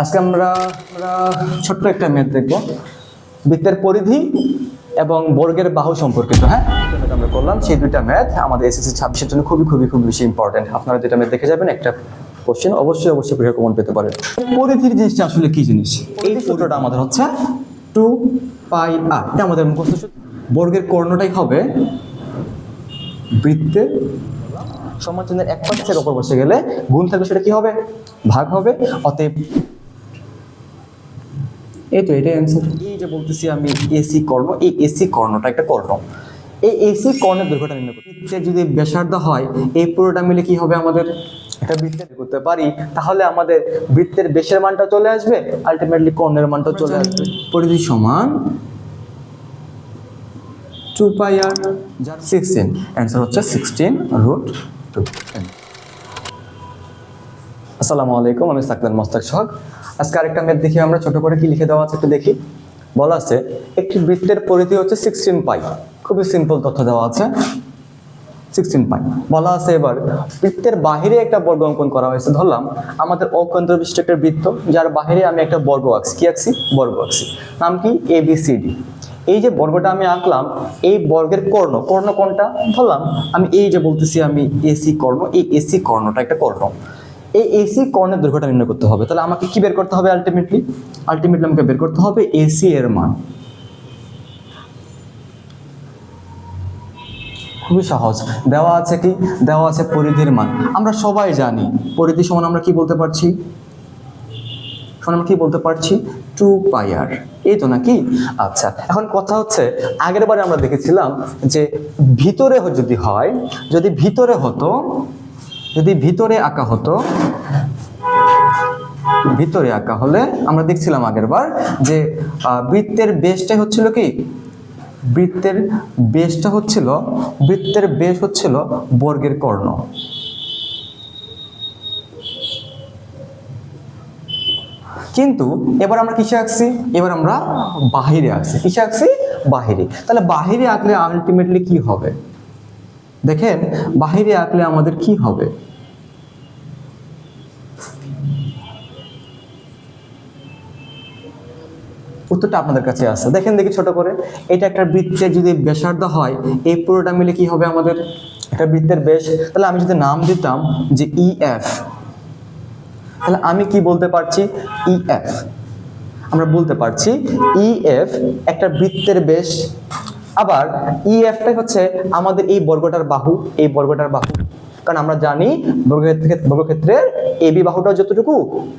আজকে আমরা আমরা ছোট্ট একটা ম্যাথ দেখব। বৃত্তের পরিধি এবং বর্গের বাহু সম্পর্কিত হ্যাঁ? আমরা করলাম সেই দুইটা ম্যাথ আমাদের এসএসসি ছাব্বিশের জন্য খুবই খুবই খুব বেশি ইম্পর্টেন্ট আপনারা যেটা ম্যাথ দেখে যাবেন একটা কোশ্চেন অবশ্যই অবশ্যই পরীক্ষা কমন পেতে পারেন। পরিধির জিনিসটা আসলে কি জিনিস? এই সূত্রটা আমাদের হচ্ছে টু পাই আর এটা আমাদের মুখস্থ বর্গের কর্ণটাই হবে বৃত্তের সমানচিহ্নের এক পাশ থেকে অপর বসে গেলে গুণ থাকবে সেটা কি হবে? ভাগ হবে। অতএব এই তো এটাই অ্যান্সার এই যে বলতেছি আমি এসি কর্ণ এই এসি কর্ণটা একটা কর্ণ। এই এসি কর্ণের দৈর্ঘ্যটা নির্ণয় করতে বৃত্তের যদি ব্যাসার্ধ হয় এই পুরোটা মিলে কি হবে আমাদের? একটা বৃত্তের করতে পারি। তাহলে আমাদের বৃত্তের বেশের মানটা চলে আসবে আলটিমেটলি কর্ণের মানটা চলে আসবে। পরিধি সমান টু পাই আর যার সিক্সটিন অ্যান্সার হচ্ছে সিক্সটিন রুট টু আসসালামু আলাইকুম আমি সাকদান মোস্তাক সোহাগ। আজকে আরেকটা ম্যাথ দেখি আমরা, ছোট করে কি লিখে দেওয়া আছে একটু দেখি। বলা আছে, একটি বৃত্তের পরিধি হচ্ছে সিক্সটিন পাই খুবই সিম্পল তথ্য দেওয়া আছে। সিক্সটিন পাই বলা আছে এবার, বৃত্তের বাহিরে একটা বর্গ অঙ্কন করা হয়েছে। ধরলাম, আমাদের অকেন্দ্র বিশিষ্ট একটা বৃত্ত, যার বাহিরে আমি একটা বর্গ আঁকছি। কি আঁকছি? বর্গ আঁকছি। নাম কি? এ বি সি ডি এই যে বর্গটা আমি আঁকলাম, এই বর্গের কর্ণ কর্ণ কোনটা? ধরলাম, আমি এই যে বলতেছি আমি এসি কর্ণ, এই এসি কর্ণটা একটা কর্ণ। এই এসি কর্ণের দৈর্ঘ্যটা নির্ণয় করতে হবে। তাহলে আমাকে কি বের করতে হবে আলটিমেটলি আলটিমেটলি আমাকে বের করতে হবে এসি এর মান। খুবই সহজ। দেওয়া আছে কি? দেওয়া আছে পরিধির মান। আমরা সবাই জানি, পরিধি সমান আমরা কি বলতে পারছি? সমান আমরা কি বলতে পারছি? টু পাই আর এই তো নাকি? আচ্ছা এখন কথা হচ্ছে, আগের বারে আমরা দেখেছিলাম যে ভিতরে যদি হয়, যদি ভিতরে হতো যদি ভিতরে আঁকা হতো, ভিতরে আঁকা হলে আমরা দেখছিলাম আগের বার যে বৃত্তের বেশটাই হচ্ছিল কি? বৃত্তের বেশটা হচ্ছিল, বৃত্তের বেশ হচ্ছিল বর্গের কর্ণ। কিন্তু এবার আমরা কিসে আঁকছি? এবার আমরা বাহিরে আঁকছি। কিসে আঁকছি? বাহিরে। তাহলে বাহিরে আঁকলে আলটিমেটলি কি হবে? দেখেন, বাহিরে আঁকলে আমাদের কি হবে? উত্তরটা আপনাদের কাছে আছে। দেখেন দেখি ছোট করে। এটা একটা বৃত্তের যদি ব্যাসার্ধ হয়, এই পুরোটা মিলে কি হবে আমাদের? একটা বৃত্তের বেশ তাহলে আমি যদি নাম দিতাম যে ই এফ তাহলে আমি কি বলতে পারছি? ই এফ আমরা বলতে পারছি ই এফ একটা বৃত্তের বেশ আবার ই এফটাই হচ্ছে আমাদের এই বর্গটার বাহু, এই বর্গটার বাহু। কারণ আমরা জানি বর্গক্ষেত্রে, বর্গক্ষেত্রের এ বি বাহুটাও যতটুকু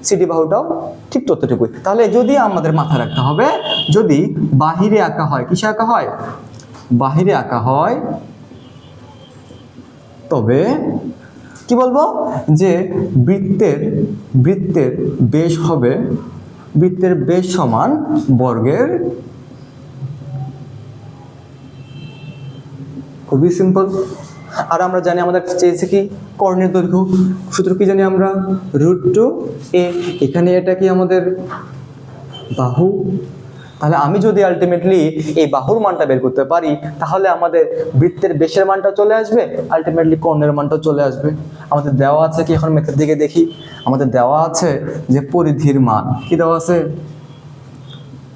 সিডি বাহুটাও ঠিক ততটুকুই। তাহলে যদি আমাদের মাথায় রাখতে হবে, যদি বাহিরে আঁকা হয়, কিসে আঁকা হয়? বাহিরে আঁকা হয়, তবে কি বলব? যে বৃত্তের বৃত্তের বেশ হবে, বৃত্তের বেশ সমান বর্গের খুবই সিম্পল আর আমরা জানি আমাদের চেয়েছে কি কর্ণের দৈর্ঘ্য। সূত্র কি জানি আমরা? রুট টু এ এখানে এটা কি আমাদের বাহু? তাহলে আমি যদি আলটিমেটলি এই বাহুর মানটা বের করতে পারি, তাহলে আমাদের বৃত্তের বেশের মানটা চলে আসবে আলটিমেটলি কর্ণের মানটাও চলে আসবে। আমাদের দেওয়া আছে কি? এখন মেথের দিকে দেখি। আমাদের দেওয়া আছে যে পরিধির মান। কি দেওয়া আছে?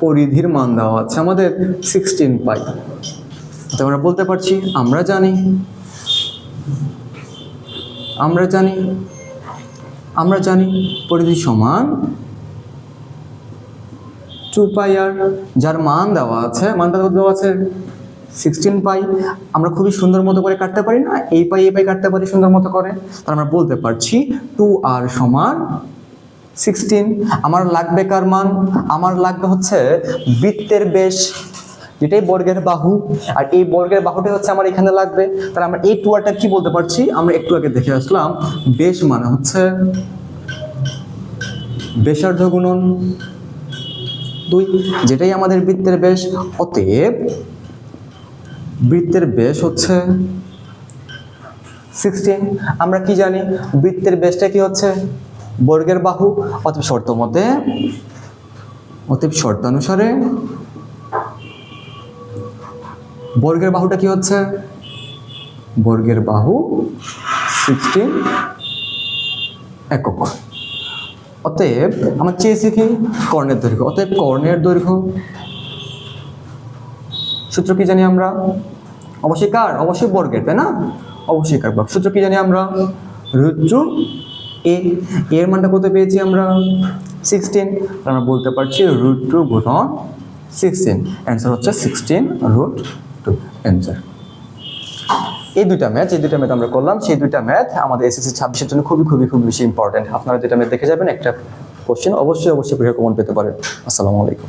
পরিধির মান দেওয়া আছে। আমাদের সিক্সটিন পাই। তো আমরা বলতে পারছি, আমরা জানি। আমরা জানি আমরা জানি পরিধি সমান টু পাই আর যার মান দেওয়া আছে, মানটা দেওয়া আছে? সিক্সটিন পাই আমরা খুবই সুন্দর মতো করে কাটতে পারি না, এই পাই এই পাই কাটতে পারি সুন্দর মতো করে। তাহলে আমরা বলতে পারছি টু আর সমান সিক্সটিন আমার লাগবে কার মান? আমার লাগবে হচ্ছে বৃত্তের বেশ যেটাই বর্গের বাহু, আর এই বর্গের বাহুটা হচ্ছে আমার এখানে লাগবে। তাহলে আমরা এই টু আরটা কি বলতে পারছি? আমরা একটু আগে দেখে আসলাম, বেশ মানে হচ্ছে বেসার্ধ গুণন দুই, যেটাই আমাদের বৃত্তের বেশ, অতএব বৃত্তের বেশ হচ্ছে সিক্সটিন আমরা কি জানি? বৃত্তের বেশটা কি হচ্ছে? বর্গের বাহু, অতএব শর্ত মতে, অতএব শর্তানুসারে বর্গের বাহুটা কি হচ্ছে? বর্গের বাহু সিক্সটিন একক। অতএব আমরা চেয়েছি কি? কর্ণের দৈর্ঘ্য। অতএব কর্ণের দৈর্ঘ্য। সূত্র কি জানি আমরা? অবশ্যই কার? অবশ্যই বর্গের, তাই না? অবশ্যই কার বর্গ সূত্র কি জানি আমরা? Two A. এর মানটা কত পেয়েছি আমরা? সিক্সটিন আমরা বলতে পারছি রুট টু গুণন সিক্সটিন অ্যান্সার হচ্ছে সিক্সটিন রুট টু অ্যান্সার এই দুইটা ম্যাচ এই দুইটা ম্যাথ আমরা করলাম। সেই দুইটা ম্যাথ আমাদের এসএসসি ছাব্বিশের জন্য খুবই খুবই খুব বেশি ইম্পর্টেন্ট আপনারা দুইটা ম্যাথ দেখে যাবেন, একটা কোশ্চেন অবশ্যই অবশ্যই কমন পেতে পারেন। আসসালামু আলাইকুম।